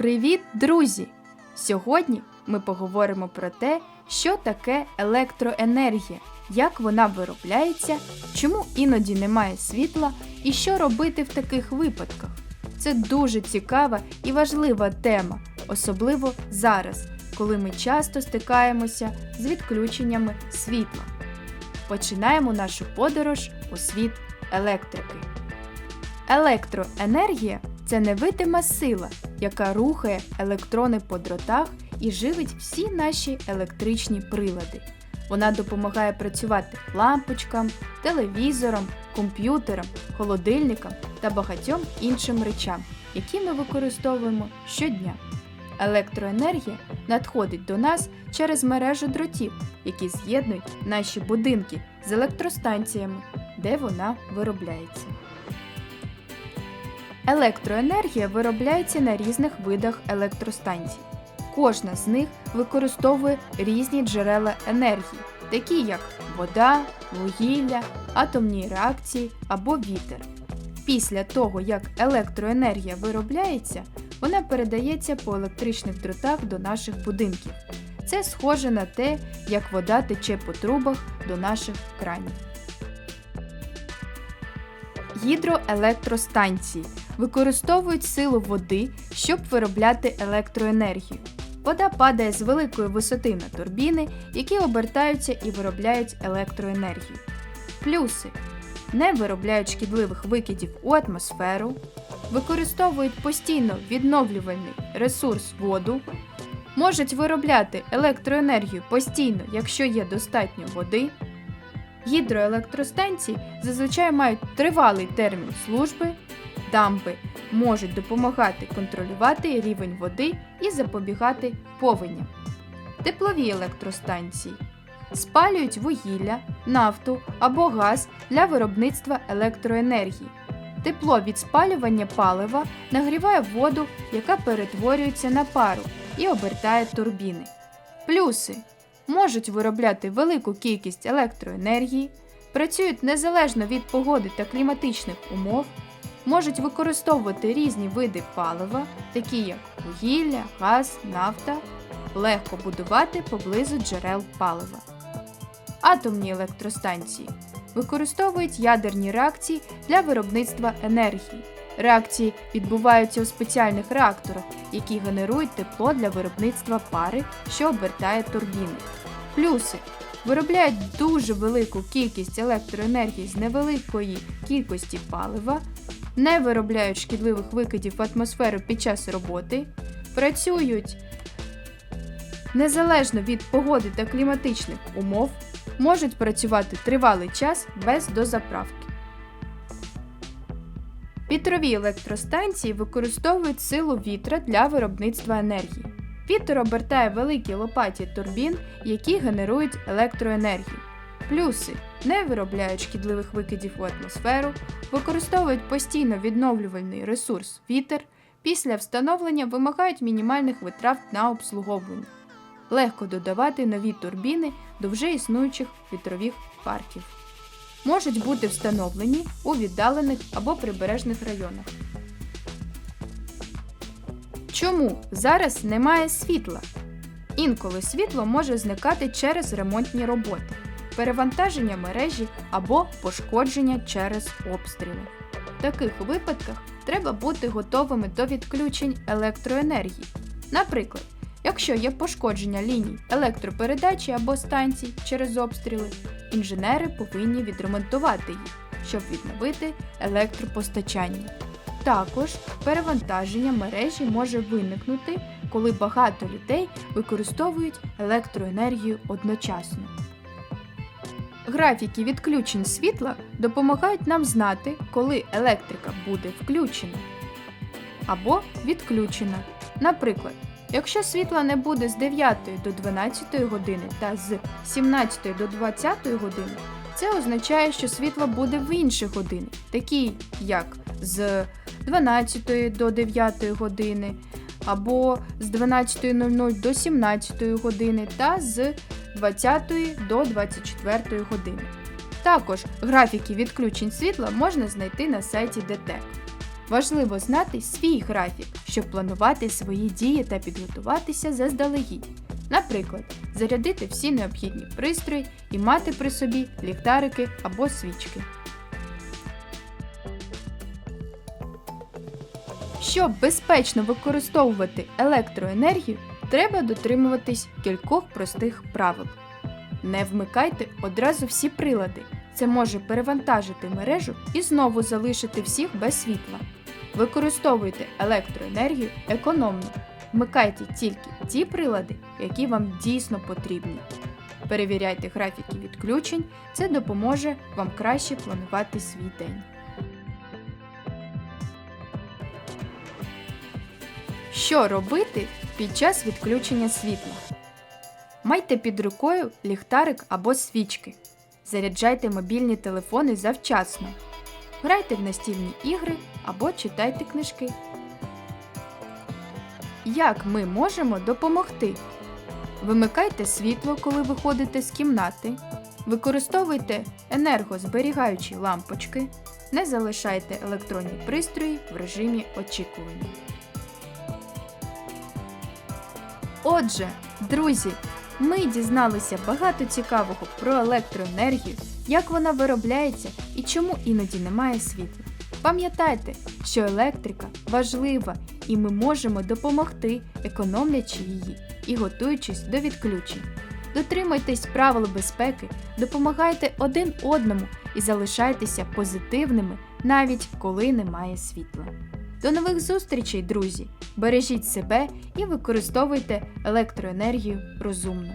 Привіт, друзі! Сьогодні ми поговоримо про те, що таке електроенергія, як вона виробляється, чому іноді немає світла і що робити в таких випадках. Це дуже цікава і важлива тема, особливо зараз, коли ми часто стикаємося з відключеннями світла. Починаємо нашу подорож у світ електрики. Електроенергія це невидима сила, яка рухає електрони по дротах і живить всі наші електричні прилади. Вона допомагає працювати лампочкам, телевізорам, комп'ютерам, холодильникам та багатьом іншим речам, які ми використовуємо щодня. Електроенергія надходить до нас через мережу дротів, які з'єднують наші будинки з електростанціями, де вона виробляється. Електроенергія виробляється на різних видах електростанцій. Кожна з них використовує різні джерела енергії, такі як вода, вугілля, атомні реакції або вітер. Після того, як електроенергія виробляється, вона передається по електричних дротах до наших будинків. Це схоже на те, як вода тече по трубах до наших кранів. Гідроелектростанції використовують силу води, щоб виробляти електроенергію. Вода падає з великої висоти на турбіни, які обертаються і виробляють електроенергію. Плюси не виробляють шкідливих викидів у атмосферу, використовують постійно відновлювальний ресурс воду, можуть виробляти електроенергію постійно, якщо є достатньо води. Гідроелектростанції зазвичай мають тривалий термін служби, дамби можуть допомагати контролювати рівень води і запобігати повеням. Теплові електростанції спалюють вугілля, нафту або газ для виробництва електроенергії. Тепло від спалювання палива нагріває воду, яка перетворюється на пару і обертає турбіни. Плюси можуть виробляти велику кількість електроенергії, працюють незалежно від погоди та кліматичних умов, можуть використовувати різні види палива, такі як вугілля, газ, нафта, легко будувати поблизу джерел палива. Атомні електростанції використовують ядерні реакції для виробництва енергії. Реакції відбуваються у спеціальних реакторах, які генерують тепло для виробництва пари, що обертає турбіни. Плюси виробляють дуже велику кількість електроенергії з невеликої кількості палива, не виробляють шкідливих викидів в атмосферу під час роботи, працюють незалежно від погоди та кліматичних умов, можуть працювати тривалий час без дозаправки. Вітрові електростанції використовують силу вітра для виробництва енергії. Вітер обертає великі лопаті турбін, які генерують електроенергію. Плюси не виробляють шкідливих викидів у атмосферу, використовують постійно відновлювальний ресурс вітер, після встановлення вимагають мінімальних витрат на обслуговування. Легко додавати нові турбіни до вже існуючих вітрових парків. Можуть бути встановлені у віддалених або прибережних районах. Чому зараз немає світла? Інколи світло може зникати через ремонтні роботи, перевантаження мережі або пошкодження через обстріли. В таких випадках треба бути готовими до відключень електроенергії. Наприклад, якщо є пошкодження ліній електропередачі або станцій через обстріли, інженери повинні відремонтувати їх, щоб відновити електропостачання. Також перевантаження мережі може виникнути, коли багато людей використовують електроенергію одночасно. Графіки відключень світла допомагають нам знати, коли електрика буде включена або відключена. Наприклад, якщо світла не буде з 9 до 12 години та з 17 до 20 години, це означає, що світло буде в інші години, такі як з 12 до 9 години, або з 12.00 до 17 години та з 20 до 24 години. Також графіки відключень світла можна знайти на сайті ДТЕК. Важливо знати свій графік, щоб планувати свої дії та підготуватися заздалегідь. Наприклад, зарядити всі необхідні пристрої і мати при собі ліхтарики або свічки. Щоб безпечно використовувати електроенергію, треба дотримуватись кількох простих правил. Не вмикайте одразу всі прилади. Це може перевантажити мережу і знову залишити всіх без світла. Використовуйте електроенергію економно. Вмикайте тільки ті прилади, які вам дійсно потрібні. Перевіряйте графіки відключень, це допоможе вам краще планувати свій день. Що робити під час відключення світла? Майте під рукою ліхтарик або свічки. Заряджайте мобільні телефони завчасно. Грайте в настільні ігри або читайте книжки. Як ми можемо допомогти? Вимикайте світло, коли виходите з кімнати. Використовуйте енергозберігаючі лампочки. Не залишайте електронні пристрої в режимі очікування. Отже, друзі, ми дізналися багато цікавого про електроенергію, як вона виробляється і чому іноді немає світла. Пам'ятайте, що електрика важлива і ми можемо допомогти, економлячи її і готуючись до відключень. Дотримуйтесь правил безпеки, допомагайте один одному і залишайтеся позитивними, навіть коли немає світла. До нових зустрічей, друзі! Бережіть себе і використовуйте електроенергію розумно.